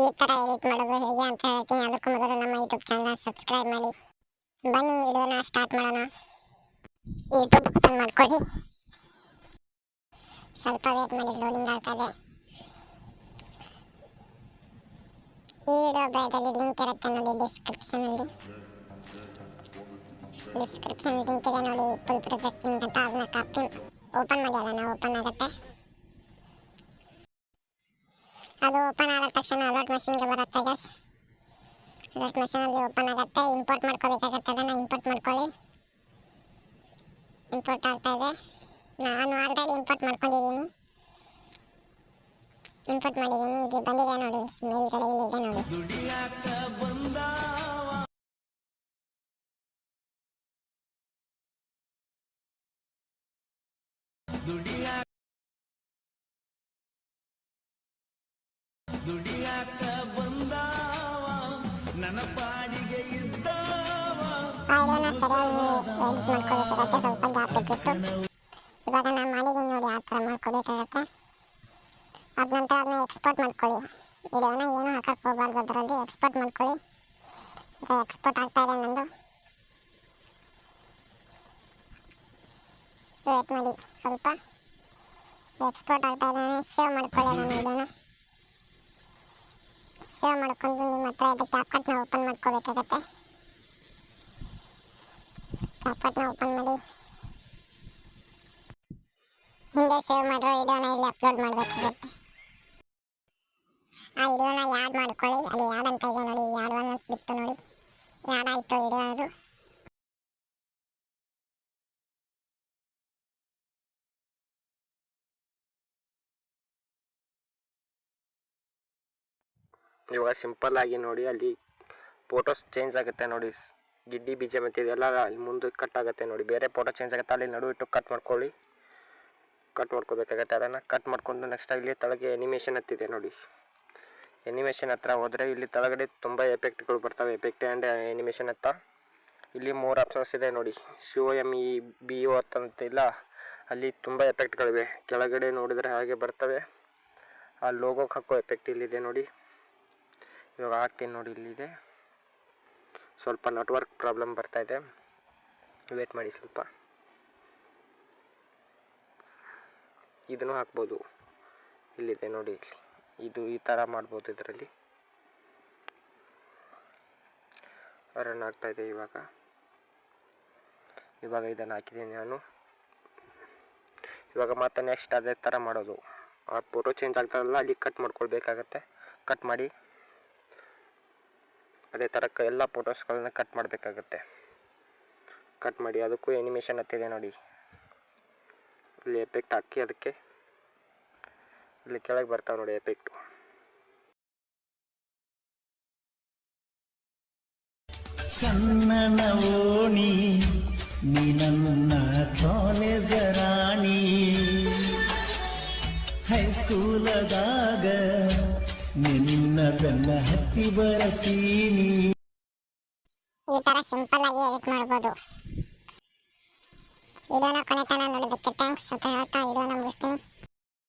ಈ ಥರ ಎಡಿಟ್ ಮಾಡೋದು ಹೇಗೆ ಅಂತ ಹೇಳ್ತೀನಿ. ಅದಕ್ಕೂ ಮೊದಲು ನಮ್ಮ ಯೂಟ್ಯೂಬ್ ಚಾನಲ್ ಸಬ್ಸ್ಕ್ರೈಬ್ ಮಾಡಿ. ಬನ್ನಿ, ವಿಡಿಯೋನ ಸ್ಟಾರ್ಟ್ ಮಾಡೋಣ. ಯೂಟ್ಯೂಬ್ ಓಪನ್ ಮಾಡ್ಕೊಳ್ಳಿ. ಸ್ವಲ್ಪ ವೇಟ್ ಮಾಡಿ ಲೋಡಿಂಗ್ ಆಗ್ತಾ ಇದೆ. ಈ ವಿಡಿಯೋ ಬಯೋದಲ್ಲಿ ಲಿಂಕ್ ಇರುತ್ತೆ ನೋಡಿ ಡಿಸ್ಕ್ರಿಪ್ಷನಲ್ಲಿ ಡಿಸ್ಕ್ರಿಪ್ಷನ್ ಲಿಂಕ್ ಇದೆ ನೋಡಿ ಫುಲ್ ಪ್ರಾಜೆಕ್ಟ್ ಲಿಂಕ್ ಅಂತ ಅದನ್ನ ಕಾಪಿ ಓಪನ್ ಮಾಡಿ, ಅದನ್ನು ಓಪನ್ ಆಗುತ್ತೆ. ಅದು ಓಪನ್ ಆದ ತಕ್ಷಣ ಅಲರ್ಟ್ ಮಷಿನ್ಗೆ ಬರುತ್ತೆ ಗಸ್ ಅಲರ್ಟ್ ಮಷೀನಲ್ಲಿ ಓಪನ್ ಆಗುತ್ತೆ ಇಂಪೋರ್ಟ್ ಮಾಡ್ಕೋಬೇಕಾಗತ್ತೆ, ಅದನ್ನು ಇಂಪೋರ್ಟ್ ಮಾಡ್ಕೊಳ್ಳಿ. ಇಂಪೋರ್ಟ್ ಆಗ್ತಾ ಇದೆ. ನಾನು ಆಲ್ರೆಡಿ ಇಂಪೋರ್ಟ್ ಮಾಡ್ಕೊಂಡಿದ್ದೀನಿ. ಇಂಪೋರ್ಟ್ ಮಾಡಿದ್ದೀನಿ. ಇಲ್ಲಿ ಬಂದಿದೆ ನೋಡಿ, ಮೇಲ್ಗಡೆ ಇಲ್ಲಿದೆ ನೋಡಿ. ಫೈಲನ್ನು ಸರಿಯಾಗಿ ಬಂದಾವ ನನ್ನ ಗ್ಯಾಪ್ ಇಟ್ಬಿಟ್ಟು ಇವಾಗ ನಾನು ಮಾಡಿದ್ದೀನಿ ನೋಡಿ ಆ ಥರ ಮಾಡ್ಕೋಬೇಕಾಗತ್ತೆ ಅದ ನಂತರ ಅದನ್ನ ಎಕ್ಸ್ಪೋರ್ಟ್ ಮಾಡ್ಕೊಳ್ಳಿ. ವಿಡಿಯೋನ ಏನು ಹಾಕಕ್ಕೆ ಹೋಗ್ಬಾರ್ದು ಅದರಲ್ಲಿ ಎಕ್ಸ್ಪೋರ್ಟ್ ಮಾಡ್ಕೊಳ್ಳಿ. ಈಗ ಎಕ್ಸ್ಪೋರ್ಟ್ ಆಗ್ತಾ ಇದೆ ನಂದು. ವೇಟ್ ಮಾಡಿ, ಸ್ವಲ್ಪ. ಎಕ್ಸ್ಪೋರ್ಟ್ ಆಗ್ತಾ ಇದೆ ಸೇವ್ ಮಾಡ್ಕೊಳ್ಳಿ ನಾನು ವಿಡಿಯೋನ. ಸೇವ್ ಮಾಡ್ಕೊಂಡು ನಿಮ್ಮ ಹತ್ರ ಅದು ಕ್ಯಾಪ್ಕಟ್ನ ಓಪನ್ ಮಾಡ್ಕೋಬೇಕಾಗತ್ತೆ. ಕ್ಯಾಪ್ಕಟ್ನ ಓಪನ್ ಮಾಡಿ. ಹಿಂದೆ ಸೇವ್ ಮಾಡಿರೋ ವಿಡಿಯೋನ ಇಲ್ಲಿ ಅಪ್ಲೋಡ್ ಮಾಡಬೇಕಾಗುತ್ತೆ. ಆ ವಿಡಿಯೋನ ಯಾಡ್ ಮಾಡ್ಕೊಳ್ಳಿ, ಅಲ್ಲಿ ಯಾಡ್ ಅಂತ ಇದೆ ನೋಡಿ, ಯಾಡ್ ಒನ್ ಬಿತ್ತು ನೋಡಿ. ಯಾಡ್ ಆಯಿತು ವಿಡಿಯೋ ಅದು. ಇವಾಗ ಸಿಂಪಲ್ ಆಗಿ ನೋಡಿ, ಅಲ್ಲಿ ಫೋಟೋಸ್ ಚೇಂಜ್ ಆಗುತ್ತೆ ನೋಡಿ. ಗಿಡ್ಡಿ ಬೀಜ ಮತ್ತು ಇದೆಲ್ಲ ಅಲ್ಲಿ ಮುಂದೆ ಕಟ್ ಆಗುತ್ತೆ ನೋಡಿ. ಬೇರೆ ಫೋಟೋ ಚೇಂಜ್ ಆಗುತ್ತೆ. ಅಲ್ಲಿ ನಡು ಇಟ್ಟು ಕಟ್ ಮಾಡ್ಕೊಳ್ಳಿ. ಕಟ್ ಮಾಡ್ಕೋಬೇಕಾಗತ್ತೆ. ಅದನ್ನು ಕಟ್ ಮಾಡ್ಕೊಂಡು ನೆಕ್ಸ್ಟ್ ಇಲ್ಲಿ ತಳಗೆ ಎನಿಮೇಷನ್ ಹತ್ತಿದೆ ನೋಡಿ. ಎನಿಮೇಷನ್ ಹತ್ರ ಹೋದರೆ ಇಲ್ಲಿ ತಳಗಡೆ ತುಂಬ ಎಫೆಕ್ಟ್ಗಳು ಬರ್ತವೆ. ಎಫೆಕ್ಟ್ ಆ್ಯಂಡ್ ಎನಿಮೇಷನ್ ಹತ್ತ ಇಲ್ಲಿ ಮೂರು ಆಪ್ಷನ್ಸ್ ಇದೆ ನೋಡಿ. C O M E B O ಇಲ್ಲ. ಅಲ್ಲಿ ತುಂಬ ಎಫೆಕ್ಟ್ಗಳಿವೆ ಕೆಳಗಡೆ ನೋಡಿದರೆ ಹಾಗೆ ಬರ್ತವೆ. ಆ ಲೋಗೋಕ್ಕೆ ಹಾಕೋ ಎಫೆಕ್ಟ್ ಇಲ್ಲಿದೆ ನೋಡಿ. ಇವಾಗ ಹಾಕ್ತೀನಿ ನೋಡಿ ಇಲ್ಲಿದೆ. ಸ್ವಲ್ಪ ನೆಟ್ವರ್ಕ್ ಪ್ರಾಬ್ಲಮ್ ಬರ್ತಾ ಇದೆ. ವೇಟ್ ಮಾಡಿ ಸ್ವಲ್ಪ. ಇದನ್ನು ಹಾಕ್ಬೋದು. ಇಲ್ಲಿದೆ ನೋಡಿ ಇದು ಈ ಥರ ಮಾಡ್ಬೋದು ಇದರಲ್ಲಿ. ರನ್ ಇದೆ ಇವಾಗ. ಇವಾಗ ಇದನ್ನು ಹಾಕಿದ್ದೀನಿ ನಾನು. ಇವಾಗ ಮತ್ತೆ ನೆಕ್ಸ್ಟ್ ಅದೇ ಥರ ಮಾಡೋದು. ಆ ಫೋಟೋ ಚೇಂಜ್ ಆಗ್ತಾರಲ್ಲ ಅಲ್ಲಿ ಕಟ್ ಮಾಡ್ಕೊಳ್ಬೇಕಾಗತ್ತೆ. ಕಟ್ ಮಾಡಿ. ಅದೇ ಥರ ಎಲ್ಲ ಫೋಟೋಸ್ಗಳನ್ನ ಕಟ್ ಮಾಡಬೇಕಾಗತ್ತೆ. ಕಟ್ ಮಾಡಿ ಅದಕ್ಕೂ ಎನಿಮೇಷನ್ ಹತ್ತಿದೆ ನೋಡಿ. ಇಲ್ಲಿ ಎಫೆಕ್ಟ್ ಹಾಕಿ ಅದಕ್ಕೆ ಇಲ್ಲಿ ಕೆಳಗೆ ಬರ್ತಾವೆ ನೋಡಿ ಎಫೆಕ್ಟು ಸಣ್ಣನ ಓಣಿ ನೀ ನನ್ನ ರಾಣಿ ನಿನ್ನ ಬೆನ್ನ ಹತ್ತಿ ಬರತೀನಿ. ಈ ತರ ಸಿಂಪಲ್ ಆಗಿ ಎಡಿಟ್ ಮಾಡ್ಬೋದು. ವಿಡಿಯೋನ ಕೊನೆ ತನಕ ನೋಡೋದಕ್ಕೆ ಥ್ಯಾಂಕ್ಸ್ ಅಂತ ಹೇಳ್ತಾ ವಿಡಿಯೋನ ಮುಗಿಸ್ತೀನಿ.